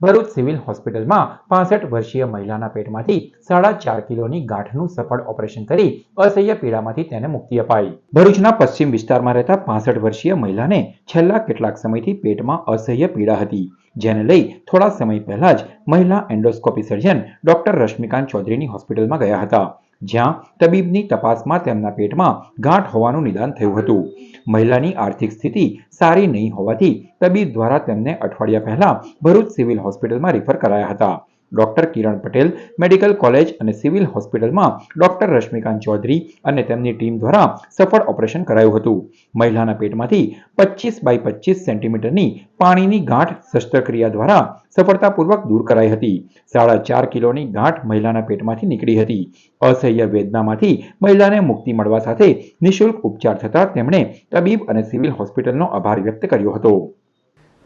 Bharuch civil હોસ્પિટલમાં પાસઠ વર્ષીય મહિલાના પેટમાંથી સાડા ચાર કિલોની ગાંઠનું સફળ ઓપરેશન કરી અસહ્ય પીડામાંથી તેને મુક્તિ અપાઈ. ભરૂચના પશ્ચિમ વિસ્તારમાં રહેતા પાસઠ વર્ષીય મહિલાને છેલ્લા કેટલાક સમયથી પેટમાં અસહ્ય પીડા હતી, જેને લઈ થોડા સમય પહેલા જ મહિલા એન્ડોસ્કોપી સર્જન ડોક્ટર રશ્મિકાંત ચૌધરીની હોસ્પિટલમાં ગયા હતા. જ્યાં તબીબની તપાસમાં તેમના પેટમાં ગાંઠ હોવાનું નિદાન થયું હતું. મહિલાની આર્થિક સ્થિતિ સારી નહીં હોવાથી તબીબ દ્વારા તેમને અઠવાડિયા પહેલા ભરૂચ સિવિલ હોસ્પિટલમાં રિફર કરાયા હતા. Doctor Kiran Patel, medical college અને સિવિલ હોસ્પિટલમાં ડોક્ટર રશ્મિકાંત ચૌધરી અને તેમની ટીમ દ્વારા સફળ ઓપરેશન કરાયું હતું. મહિલાના પેટમાંથી પચીસ બાય પચીસ સેન્ટીમીટરની પાણીની ગાંઠ શસ્ત્રક્રિયા દ્વારા સફળતાપૂર્વક દૂર કરાઈ હતી. સાડા ચાર કિલોની ગાંઠ મહિલાના પેટમાંથી નીકળી હતી. અસહ્ય વેદનામાંથી મહિલાને મુક્તિ મળવા સાથે નિઃશુલ્ક ઉપચાર થતાં તેમણે તબીબ અને સિવિલ હોસ્પિટલનો આભાર વ્યક્ત કર્યો હતો.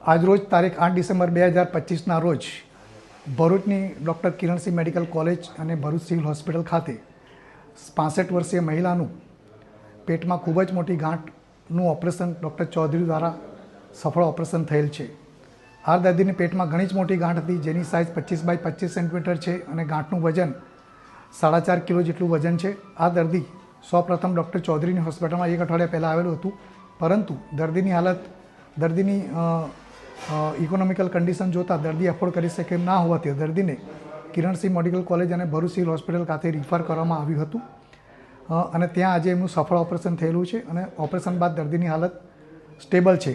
આજરોજ તારીખ આઠ ડિસેમ્બર બે હજાર પચીસના રોજ ભરૂચની ડૉક્ટર કિરણસિંહ મેડિકલ કોલેજ અને ભરૂચ સિવિલ હોસ્પિટલ ખાતે પાસઠ વર્ષીય મહિલાનું પેટમાં ખૂબ જ મોટી ગાંઠનું ઓપરેશન ડૉક્ટર ચૌધરી દ્વારા સફળ ઓપરેશન થયેલ છે. આ દર્દીની પેટમાં ઘણી જ મોટી ગાંઠ હતી, જેની સાઇઝ પચીસ બાય પચીસ સેન્ટીમીટર છે અને ગાંઠનું વજન સાડા ચાર કિલો જેટલું વજન છે. આ દર્દી સૌપ્રથમ ડૉક્ટર ચૌધરીની હોસ્પિટલમાં એક અઠવાડિયા પહેલાં આવેલું હતું, પરંતુ દર્દીની હાલત, દર્દીની ઇકોનોમિકલ કન્ડિશન જોતાં દર્દી એફોર્ડ કરી શકે એમ ના હોવાથી દર્દીને કિરણસિંહ મેડિકલ કોલેજ અને ભરૂચ હોસ્પિટલ ખાતે રિફર કરવામાં આવ્યું હતું. અને ત્યાં આજે એમનું સફળ ઓપરેશન થયેલું છે અને ઓપરેશન બાદ દર્દીની હાલત સ્ટેબલ છે.